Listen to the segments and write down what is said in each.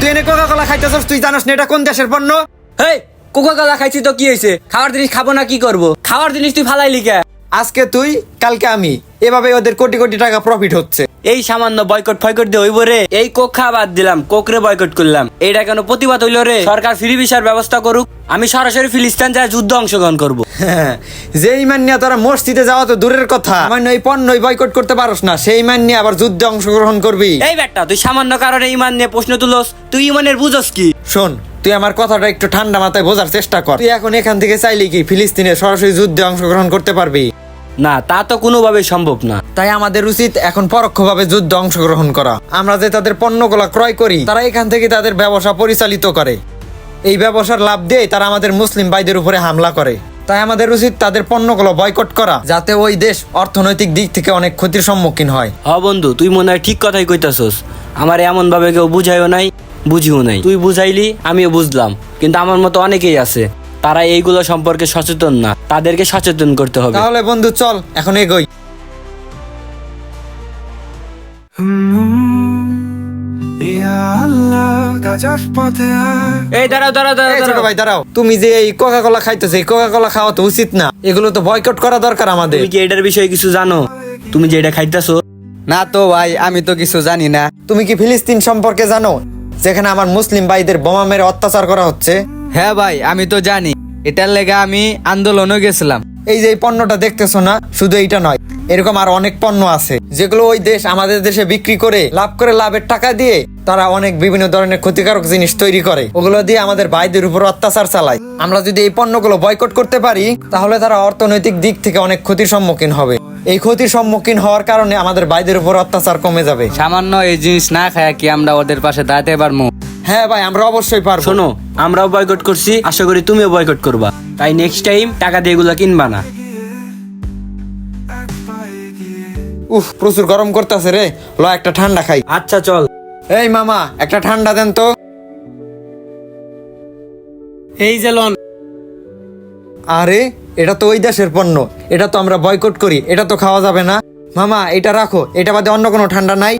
তুই এনে কোকা কলা খাইতেছস তুই জানাস না এটা কোন দেশের পণ্য? হেই কোকা কলা খাইছি তো কি হয়েছে খাওয়ার জিনিস খাব না কি করব? খাওয়ার জিনিস তুই ফালাইলি কে? আজকে তুই কালকে আমি। এভাবে ওদের কোটি কোটি টাকা প্রফিট হচ্ছে। এই সামান্য বয়কট ফয়কট দিয়ে হইব রে। এই খাওয়া বাদ দিলাম কোকরে বয়কট করলাম। এইটা কেন প্রতিবাদ হইল রে? সরকার ফ্রি ভিসার ব্যবস্থা করুক আমি সরাসরি ফিলিস্তিন যায় যুদ্ধ অংশগ্রহণ করব। যে ইমান নিয়ে তোরা মসজিদে যাওয়া তো দূরের কথা। সামান্য এই পণ্যই বয়কট করতে পারস না সেই ইমান নিয়ে আবার যুদ্ধে অংশগ্রহণ করবি। এই ব্যাটা তুই সামান্য কারণে ইমান নিয়ে প্রশ্ন তুলস তুই ইমানের বুঝস কি? শোন তুই আমার কথাটা একটু ঠান্ডা মাথায় বোঝার চেষ্টা কর। তুই এখন এখান থেকে চাইলি কি ফিলিস্তিনে সরাসরি যুদ্ধে অংশগ্রহণ করতে পারবি? না তা তো কোনোভাবে সম্ভব না। তাই আমাদের উচিত এখন পরোক্ষভাবে যুদ্ধ অংশগ্রহণ করা। আমরা যে তাদের পণ্যগুলা ক্রয় করি তারা এখান থেকে তাদের ব্যবসা পরিচালিত করে। এই ব্যবসার লাভ দিয়ে তারা আমাদের মুসলিম ভাইদের উপরে হামলা করে। তাই আমাদের উচিত তাদের পণ্যগুলো বয়কট করা যাতে ওই দেশ অর্থনৈতিক দিক থেকে অনেক ক্ষতির সম্মুখীন হয়। হ বন্ধু তুই মনে হয় ঠিক কথাই কইতাছস। আমার এমন ভাবে কেউ বুঝাইও নাই বুঝিও নাই। তুই বুঝাইলি আমিও বুঝলাম। কিন্তু আমার মতো অনেকেই আছে। তারা এইগুলো সম্পর্কে সচেতন না। তাদেরকে সচেতন করতে হবে। তাহলে বন্ধু চল এখন এগোই। আল্লাহ কাজার পথে আয় এই দাঁড়াও দাঁড়াও দাঁড়াও ছোট ভাই দাঁড়াও। তুমি যে এই কোকা কোলা খাইতেছো এই কোকা কোলা খাওয়া তো উচিত না। এগুলো তো বয়কট করা দরকার আমাদের। তুমি কি এটার বিষয়ে কিছু জানো? তুমি যে এটা খাইতেছো? না তো ভাই আমি তো কিছু জানি না। তুমি কি ফিলিস্তিন সম্পর্কে জানো? যেখানে আমার মুসলিম ভাইদের বোমা মেরে অত্যাচার করা হচ্ছে? হ্যাঁ ভাই আমি তো জানি। এটার লেগে আমি আন্দোলনও গেছিলাম। এই যে এই পণ্যটা দেখতেছো না শুধু এইটা নয় এরকম আর অনেক পণ্য আছে যেগুলো ওই দেশ আমাদের দেশে বিক্রি করে লাভ করে লাভের টাকা দিয়ে তারা অনেক বিভিন্ন ধরনের ক্ষতিকারক জিনিস তৈরি করে। ওগুলো দিয়ে আমাদের ভাইদের উপর অত্যাচার চালায়। আমরা যদি এই পণ্যগুলো বয়কট করতে পারি তাহলে তারা অর্থনৈতিক দিক থেকে অনেক ক্ষতির সম্মুখীন হবে। এই ক্ষতির সম্মুখীন হওয়ার কারণে আমাদের ভাইদের উপর অত্যাচার কমে যাবে। সামান্য এই জিনিস না খায় কি আমরা ওদের পাশে দাঁড়াতে পারব হ্যাঁ ভাই আমরা অবশ্যই পারব। শোনো আমরাও বয়কট করছি আশা করি তুমিও বয়কট করবা। তাই নেক্সট টাইম টাকা দিয়ে এগুলো কিনবা না। উফ প্রচুর গরম করতেছে রে। ল একটা ঠান্ডা খাই। আচ্ছা চল। এই মামা একটা ঠান্ডা দেন তো। এই যে লন। আরে এটা তো ওই দেশের পণ্য। এটা তো আমরা বয়কট করি এটা তো খাওয়া যাবে না। মামা এটা রাখো এটা বাদে অন্য কোনো ঠান্ডা নাই।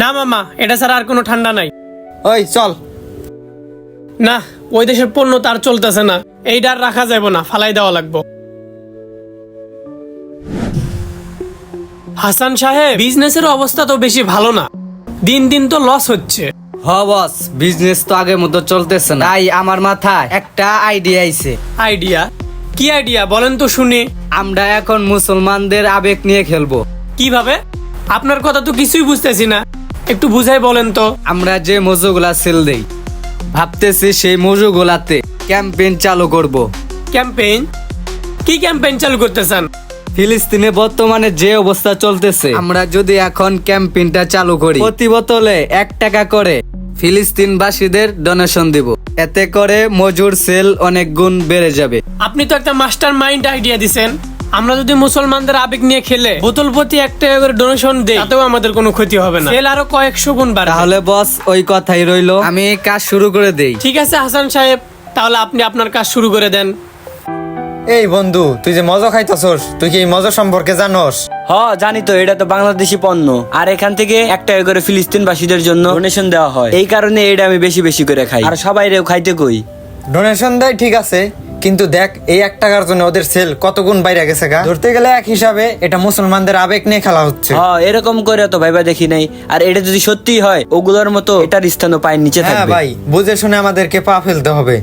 না মামা এটা ছাড়া আর কোনো ঠান্ডা নাই। ওই চল। না ওই দেশের পণ্য তার চলতেছে না। এইটা আর রাখা যাবে না ফালাই দেওয়া লাগবে। হাসান সাহেব বিজনেসের অবস্থা তো বেশি ভালো না। দিন দিন তো লস হচ্ছে। হ বস বিজনেস তো আগের মতো চলতেছে না। তাই আমার মাথায় একটা আইডিয়া আইছে। আইডিয়া কি আইডিয়া বলেন তো শুনি। আমরা এখন মুসলমানদের আবেগ নিয়ে খেলব। কীভাবে? আপনার কথা তো কিছুই বুঝতেছি না। একটু বুঝাই বলেন তো। আমরা যে মজুগুলা সেল দেই ভাবতেছি সেই মজুগুলাতে ক্যাম্পেইন চালু করব। ক্যাম্পেইন কি ক্যাম্পেইন চালু করতে চান ফিলিস্তিনে বর্তমানে যে অবস্থা চলতেছে আমরা যদি এখন ক্যাম্পেইনটা চালু করি প্রতি বোতলে এক টাকা করে ফিলিস্তিনবাসীদের ডোনেশন দিব। এতে করে মজুর সেল অনেক গুণ বেড়ে যাবে। আপনি তো একটা মাস্টার মাইন্ড আইডিয়া দিছেন। আমরা যদি মুসলমানদের আবেগ নিয়ে খেলে বোতল প্রতি এক টাকা করে ডোনেশন দেই তাতেও আমাদের কোনো ক্ষতি হবে না। সেল আরও কয়েকশো গুণ বাড়বে। তাহলে বস ওই কথাই রইল। আমি কাজ শুরু করে দেই। ঠিক আছে হাসান সাহেব তাহলে আপনি আপনার কাজ শুরু করে দেন। এই বন্ধু তুই যে মজা খাইতাছস তুই কি এই মজা সম্পর্কে জানোস? হ জানি তো এটা তো বাংলাদেশি পণ্য। আর এখান থেকে এক টাকা করে ফিলিস্তিনবাসীদের জন্য ডোনেশন দেওয়া হয়। এই কারণে এটা আমি বেশি বেশি করে খাই। আর সবাই রেও খাইতে কই? ডোনেশন দেয় ঠিক আছে। কিন্তু দেখ এই এক টাকার জন্য ওদের সেল কত গুণ বাইরে গেছে গা? ধরতে গেলে এক হিসাবে এটা মুসলমানদের আবেগ নিয়ে খেলা হচ্ছে। এরকম করে তো ভাইবা দেখি নাই। আর এটা যদি সত্যি হয় ওগুলোর মতো এটার স্থানও পায়ের নিচে হ্যাঁ থাকবে। ভাই বুঝে শুনে আমাদেরকে পা ফেলতে হবে।